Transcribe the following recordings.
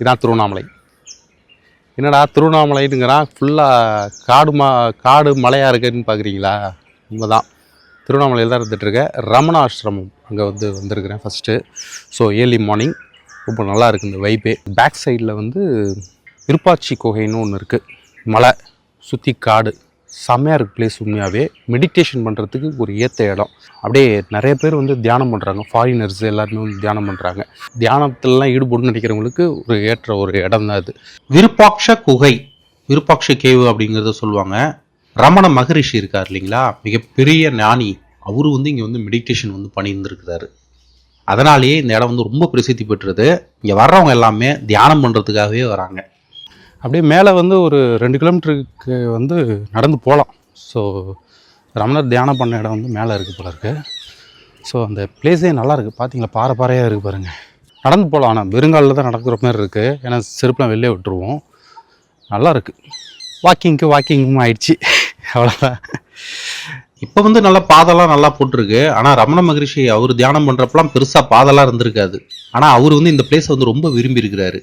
இதான் திருவண்ணாமலை. என்னடா திருவண்ணாமலைனுங்கிறான் ஃபுல்லாக காடு மா காடு மலையாக இருக்குன்னு பார்க்குறீங்களா உண்மைதான். திருவண்ணாமலையில் தான் இருந்துகிட்ருக்கேன் ரமண ஆசிரமம் அங்கே வந்து வந்திருக்கிறேன் ஃபஸ்ட்டு ஸோ ஏர்லி மார்னிங் ரொம்ப நல்லா இருக்குது இந்த வைப்பே பேக் சைடில் வந்து விருப்பாச்சி குகைன்னு ஒன்று இருக்குது மலை சுற்றி காடு. செம்மையாக இருக்குது பிளேஸ் உண்மையாகவே மெடிடேஷன் பண்ணுறதுக்கு ஒரு ஏற்ற இடம். அப்படியே நிறைய பேர் வந்து தியானம் பண்ணுறாங்க ஃபாரினர்ஸ் எல்லாருமே வந்து தியானம் பண்ணுறாங்க தியானத்திலலாம் ஈடுபடுன்னு நினைக்கிறவங்களுக்கு ஒரு ஏற்ற ஒரு இடம் தான் அது. விருப்பாக்ஷ குகை விருப்பாக்ஷ கேவு அப்படிங்கிறத சொல்லுவாங்க. ரமண மகரிஷி இருக்கார் இல்லைங்களா? மிகப்பெரிய ஞானி. அவரு வந்து இங்கே வந்து மெடிடேஷன் வந்து பண்ணியிருந்துருக்கிறாரு. அதனாலேயே இந்த இடம் வந்து ரொம்ப பிரசித்தி பெற்றது. இங்கே வர்றவங்க எல்லாமே தியானம் பண்ணுறதுக்காகவே வராங்க. அப்படியே மேலே வந்து ஒரு ரெண்டு கிலோமீட்டருக்கு வந்து நடந்து போகலாம். ஸோ ரமணர் தியானம் பண்ண இடம் வந்து மேலே இருக்குது போல இருக்குது ஸோ அந்த பிளேஸே நல்லா இருக்குது பார்த்தீங்களா பாறை பாறையாக இருக்குது பாருங்கள் நடந்து போகலாம். ஆனால் வெறுங்காலில் தான் நடக்கிற மாதிரி இருக்குது ஏன்னா செருப்புலாம் வெளியே விட்டுருவோம். நல்லாயிருக்கு வாக்கிங்க்கு வாக்கிங்கும் ஆயிடுச்சு. அவ்வளோதான் இப்போ வந்து நல்லா பாதெல்லாம் நல்லா போட்டிருக்கு. ஆனால் ரமண மகரிஷி அவர் தியானம் பண்ணுறப்பலாம் பெருசாக பாதெல்லாம் இருந்திருக்காது. ஆனால் அவர் வந்து இந்த பிளேஸை வந்து ரொம்ப விரும்பி இருக்கிறாரு.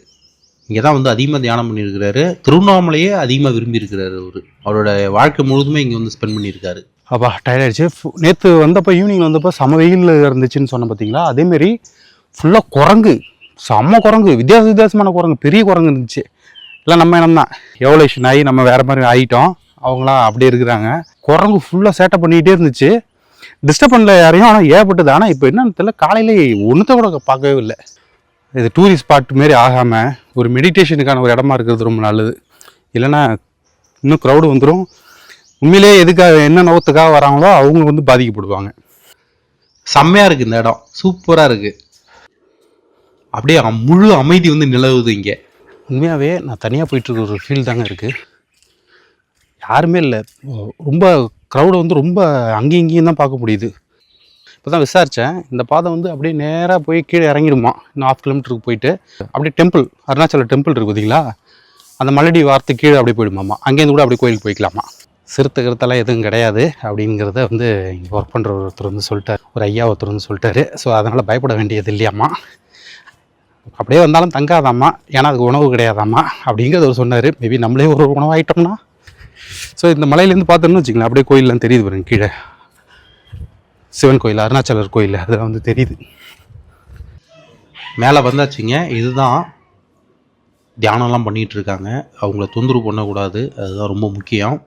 இங்கே தான் வந்து அதிகமாக தியானம் பண்ணியிருக்கிறாரு. திருவண்ணாமலையே அதிகமாக விரும்பியிருக்கிறாரு அவர். அவரோட வாழ்க்கை முழுதுமே இங்கே வந்து ஸ்பெண்ட் பண்ணியிருக்காரு. அப்பா டயர்டாயிடுச்சு நேற்று வந்தப்போ ஈவினிங் வந்தப்போ செம வெயில் இருந்துச்சுன்னு சொன்ன பார்த்தீங்களா அதேமாரி ஃபுல்லாக குரங்கு. செம்ம குரங்கு. வித்தியாச வித்தியாசமான குரங்கு. பெரிய குரங்கு இருந்துச்சு. இல்லை நம்ம இனம் தான். எவலேஷன் ஆகி நம்ம வேறு மாதிரி ஆகிட்டோம் அவங்களாம் அப்படியே இருக்கிறாங்க. குரங்கு ஃபுல்லாக சேட்டை பண்ணிக்கிட்டே இருந்துச்சு. டிஸ்டர்ப் பண்ணல யாரையும். ஆனால் ஏற்பட்டது ஆனால் இப்போ என்னன்னு தெரியல. காலையில் ஒன்றுத்த கூட பார்க்கவே இல்லை. இது டூரிஸ்ட் ஸ்பாட் மாரி ஆகாமல் ஒரு மெடிடேஷனுக்கான ஒரு இடமா இருக்கிறது ரொம்ப நல்லது. இல்லைன்னா இன்னும் க்ரௌடு வந்துடும் உண்மையிலேயே எதுக்காக என்ன நோக்கத்துக்காக வராங்களோ அவங்க வந்து பாதிக்கப்படுவாங்க. செம்மையாக இருக்குது இந்த இடம். சூப்பராக இருக்குது அப்படியே முழு அமைதி வந்து நிலவுது இங்கே. உண்மையாகவே நான் தனியாக போயிட்டுருக்க ஒரு ஃபீல் தாங்க இருக்குது யாருமே இல்லை. ரொம்ப க்ரௌடை வந்து ரொம்ப அங்கேயும் இங்கேயும் தான் பார்க்க முடியுது இப்போ தான் விசாரித்தேன் இந்த பாதை வந்து அப்படியே நேராக போய் கீழே இறங்கிடுமா இன்னும் ஆஃப் கிலோமீட்டருக்கு போயிட்டு. அப்படியே டெம்பிள் அருணாச்சல டெம்பிள் இருக்குது பார்த்தீங்களா அந்த மலடி வார்த்தை கீழே அப்படியே போயிடுமாம்மா அங்கேருந்து கூட அப்படியே கோயிலுக்கு போய்க்கலாமா? சிறுத்தை கருத்தெல்லாம் எதுவும் கிடையாது அப்படிங்கிறத வந்து இங்கே ஒர்க் பண்ணுற ஒருத்தர் வந்து சொல்லிட்டார். ஒரு ஐயா ஒருத்தர் வந்து சொல்லிட்டாரு. ஸோ அதனால் பயப்பட வேண்டியது இல்லையாம்மா. அப்படியே வந்தாலும் தங்காதாம்மா. ஏன்னா அதுக்கு உணவு கிடையாதாம்மா. அப்படிங்கிறத அவர் சொன்னார். மேபி நம்மளே ஒரு உணவாகிட்டோம்னா ஸோ இந்த மலையிலேருந்து பார்த்தோன்னு வச்சுக்கலாம் அப்படியே கோயிலெலாம் தெரியுது பாருங்க கீழே. சிவன் கோயில் அருணாச்சலர் கோயில் அதெல்லாம் வந்து தெரியுது. மேலே வந்தாச்சுங்க. இதுதான் தியானம்லாம் பண்ணிகிட்டு இருக்காங்க. அவங்கள தொந்தரவு பண்ணக்கூடாது. அதுதான் ரொம்ப முக்கியம்.